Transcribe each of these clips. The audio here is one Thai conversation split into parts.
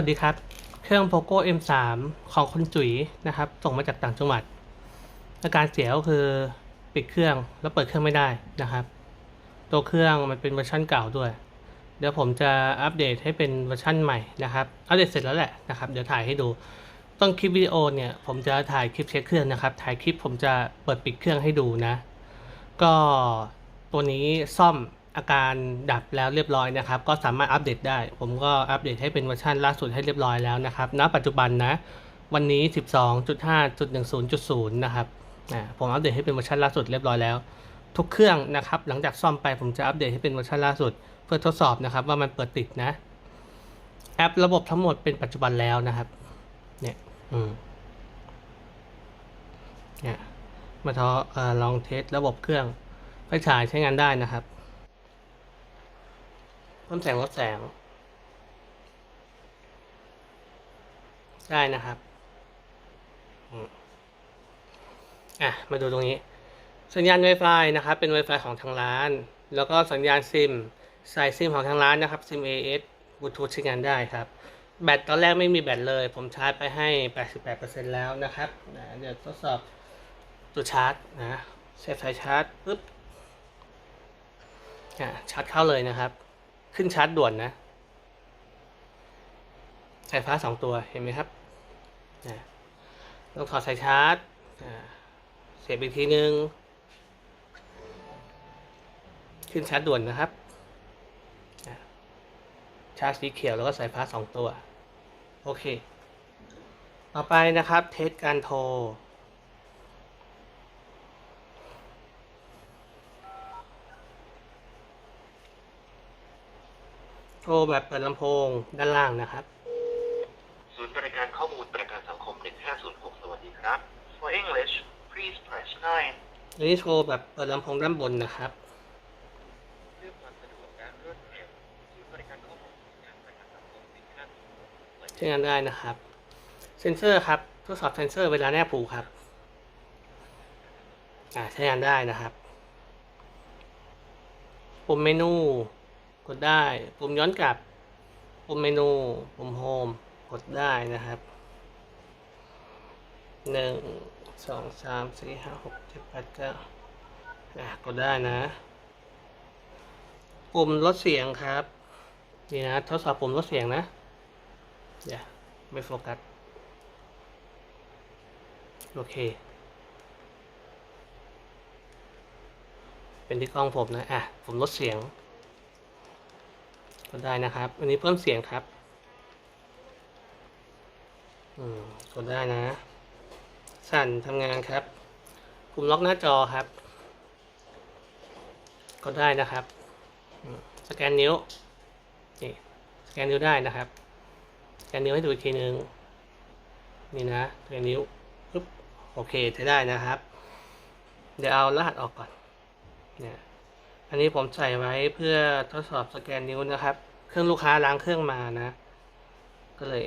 วัสดีครับ เครื่อง POCO M3 ของคุณจุ๋ยนะครับ ส่งมาจากต่างจังหวัด อาการเสียก็คือปิดเครื่องแล้วเปิดเครื่องไม่ได้นะครับ ตัวเครื่องมันเป็นเวอร์ชันเก่าด้วย เดี๋ยวผมจะอัปเดตให้เป็นเวอร์ชันใหม่นะครับ อัปเดตเสร็จแล้วแหละนะครับ เดี๋ยวถ่ายให้ดู ต้นคลิปวิดีโอเนี่ยผมจะถ่ายคลิปเช็คเครื่องนะครับ ถ่ายคลิปผมจะเปิดปิดเครื่องให้ดูนะ ก็ตัวนี้ซ่อม อาการดับแล้วเรียบร้อยนะครับ ก็สามารถอัปเดตได้ ผมก็อัปเดตให้เป็นเวอร์ชันล่าสุดให้เรียบร้อยแล้วนะครับณปัจจุบันนะ วันนี้ 12.5.10.0 นะครับอ่าผมอัปเดตให้เป็นเวอร์ชันล่าสุดเรียบร้อยแล้ว ทุกเครื่องนะครับ หลังจากซ่อมไปผมจะอัปเดตให้เป็นเวอร์ชันล่าสุด เพื่อทดสอบนะครับว่ามันเปิดติดนะแอประบบทั้งหมดเป็นปัจจุบันแล้วนะครับ เนี่ย อืม เนี่ย มาทอเออลองเทสระบบเครื่องไฟฉายใช้งานได้นะครับ เพิ่มแสงลดแสง ได้นะครับอะมาดูตรงนี้ สัญญาณ Wi-Fi นะครับ เป็น Wi-Fi ของทางร้าน แล้วก็สัญญาณซิมสายซิมของทางร้านนะครับซิม AS บลูทูธใช้งานได้ครับ แบตตอนแรกไม่มีแบตเลย ผมชาร์จไปให้ 88%แล้วนะครับนะเดี๋ยวทดสอบตัวชาร์จนะเสียบสายชาร์จปุ๊บอะชาร์จเข้าเลยนะครับ ขึ้นชาร์จด่วนนะสายฟ้าสองตัวเห็นไหมครับต้องถอดสายชาร์จเสียบอีกทีนึง ขึ้นชาร์จด่วนนะครับ ชาร์จสีเขียวแล้วก็สายฟ้าสองตัว โอเค ต่อไปนะครับ เทสการโทร โทรแบบเปิดลำโพงด้านล่างนะครับ ศูนย์บริการข้อมูลประกันสังคม 1506 สวัสดีครับ For English please press 9อันนี้โทรแบบเปิดลำโพงด้านบนนะครับ เพื่อความสะดวกและรวดเร็วศูนย์บริการข้อมูลงานประกันสังคม 1506ใช้งานได้นะครับ เซนเซอร์ครับ ทดสอบเซนเซอร์เวลาแนบผูกครับ อ่าใช้งานได้นะครับ ปุ่มเมนู กดได้ปุ่มย้อนกลับ ปุ่มเมนูปุ่มโฮมกดได้นะครับหนึ่งสองสามสี่ห้าหกเจ็ดแปดเก้าอะกดได้นะ ปุ่มลดเสียงครับ นี่นะทดสอบปุ่มลดเสียงนะอย่าไม่โฟกัส โอเค เป็นที่กล้องผมนะ อะ ผมลดเสียง ก็ได้นะครับ อันนี้เพิ่มเสียงครับ อืมกดได้นะ สั่นทำงานครับปุ่มล็อกหน้าจอครับ ก็ได้นะครับ สแกนนิ้ว นี่ สแกนนิ้วได้นะครับ สแกนนิ้วให้ดูอีกทีหนึ่งนี่นะ สแกนนิ้วปึ๊บโอเคใช้ได้นะครับ เดี๋ยวเอารหัสออกก่อน เนี่ย อันนี้ผมใส่ไว้เพื่อทดสอบสแกนนิ้วนะครับ เครื่องลูกค้าล้างเครื่องมานะ ก็เลย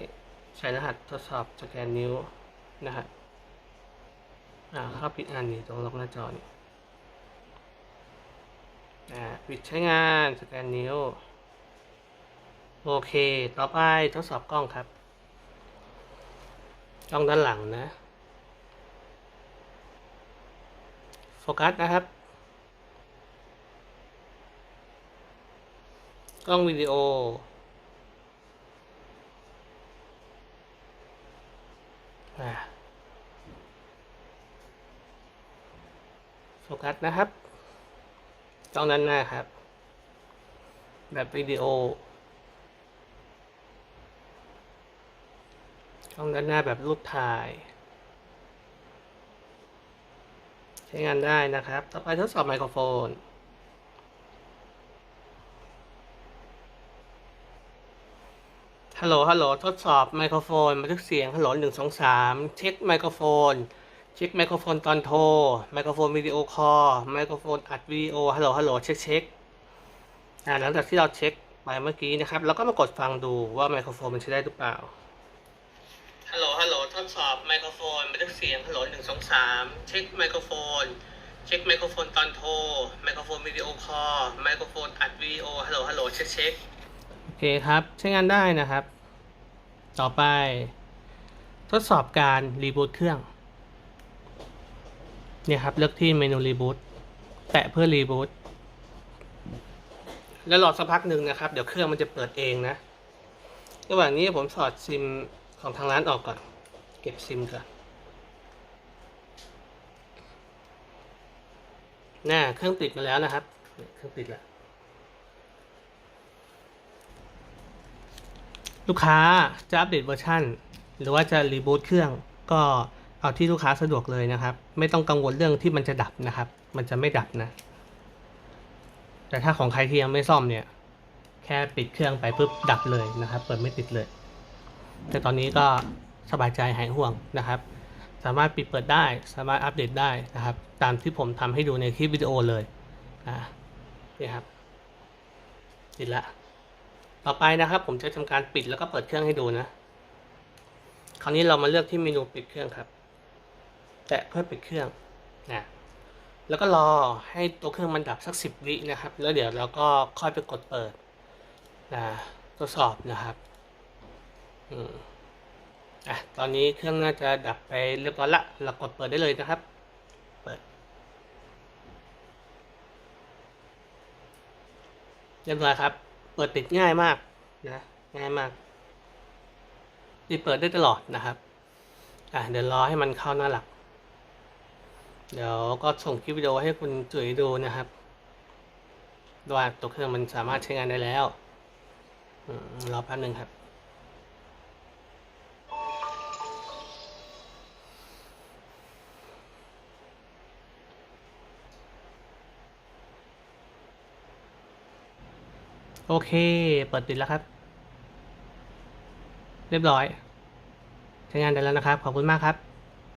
ใช้รหัสทดสอบสแกนนิ้วนะครับอ่าเข้าปิดอันนี้ตรงล็อกหน้าจอนี่อ่าปิดใช้งานสแกนนิ้ว โอเค ต่อไปทดสอบกล้องครับ กล้องด้านหลังนะ โฟกัสนะครับ กล้องวิดีโอ โฟกัสนะครับ กล้องด้านหน้าครับ แบบวิดีโอกล้องด้านหน้าแบบรูปถ่าย ใช้งานได้นะครับ ต่อไปทดสอบไมโครโฟน ฮัลโหล ฮัลโหล ทดสอบไมโครโฟนบันทึกเสียง ฮัลโหลหนึ่งสองสามเช็คไมโครโฟน เช็คไมโครโฟนตอนโทร ไมโครโฟนวิดีโอคอล ไมโครโฟนอัดวิดีโอ ฮัลโหล ฮัลโหล เช็คเช็คอ่าหลังจากที่เราเช็คไปเมื่อกี้นะครับ เราก็มากดฟังดูว่าไมโครโฟนมันใช้ได้หรือเปล่า ฮัลโหล ฮัลโหล ทดสอบไมโครโฟนบันทึกเสียง ฮัลโหลหนึ่งสองสามเช็คไมโครโฟน เช็คไมโครโฟนตอนโทร ไมโครโฟนวิดีโอคอล ไมโครโฟนอัดวิดีโอ ฮัลโหล ฮัลโหล เช็คเช็ค เคครับ ใช้งานได้นะครับ ต่อไป ทดสอบการรีบูตเครื่องเนี่ยครับ เลือกที่เมนูรีบูตแตะเพื่อรีบูตแล้วรอสักพักหนึ่งนะครับ เดี๋ยวเครื่องมันจะเปิดเองนะ ระหว่างนี้ผมสอดซิมของทางร้านออกก่อน เก็บซิมก่อนน่าเครื่องติดมาแล้วนะครับเนี่ยเครื่องติดแล้ว ลูกค้าจะอัปเดตเวอร์ชันหรือว่าจะรีบูตเครื่องก็เอาที่ลูกค้าสะดวกเลยนะครับ ไม่ต้องกังวลเรื่องที่มันจะดับนะครับ มันจะไม่ดับนะ แต่ถ้าของใครที่ยังไม่ซ่อมเนี่ย แค่ปิดเครื่องไปปุ๊บดับเลยนะครับ เปิดไม่ติดเลย แต่ตอนนี้ก็สบายใจหายห่วงนะครับ สามารถปิดเปิดได้ สามารถอัปเดตได้นะครับ ตามที่ผมทำให้ดูในคลิปวิดีโอเลยอ่านี่ครับติดละ ต่อไปนะครับ ผมจะทำการปิดแล้วก็เปิดเครื่องให้ดูนะ คราวนี้เรามาเลือกที่เมนูปิดเครื่องครับ แตะเพื่อปิดเครื่องนะแล้วก็รอให้ตัวเครื่องมันดับสักสิบวินะครับ แล้วเดี๋ยวเราก็ค่อยไปกดเปิดนะทดสอบนะครับอืมอะตอนนี้เครื่องน่าจะดับไปเรียบร้อยละ เรากดเปิดได้เลยนะครับ เปิด เรียบร้อยครับ ปิดติดง่ายมากนะง่ายมากปิดเปิดได้ตลอดนะครับอะเดี๋ยวรอให้มันเข้าหน้าหลัก เดี๋ยวก็ส่งคลิปวิดีโอให้คุณจุ๋ยดูนะครับว่าตัวเครื่องมันสามารถใช้งานได้แล้วรอแป๊บหนึ่งครับ โอเค เปิดติดแล้วครับ เรียบร้อย ใช้งานได้แล้วนะครับ ขอบคุณมากครับ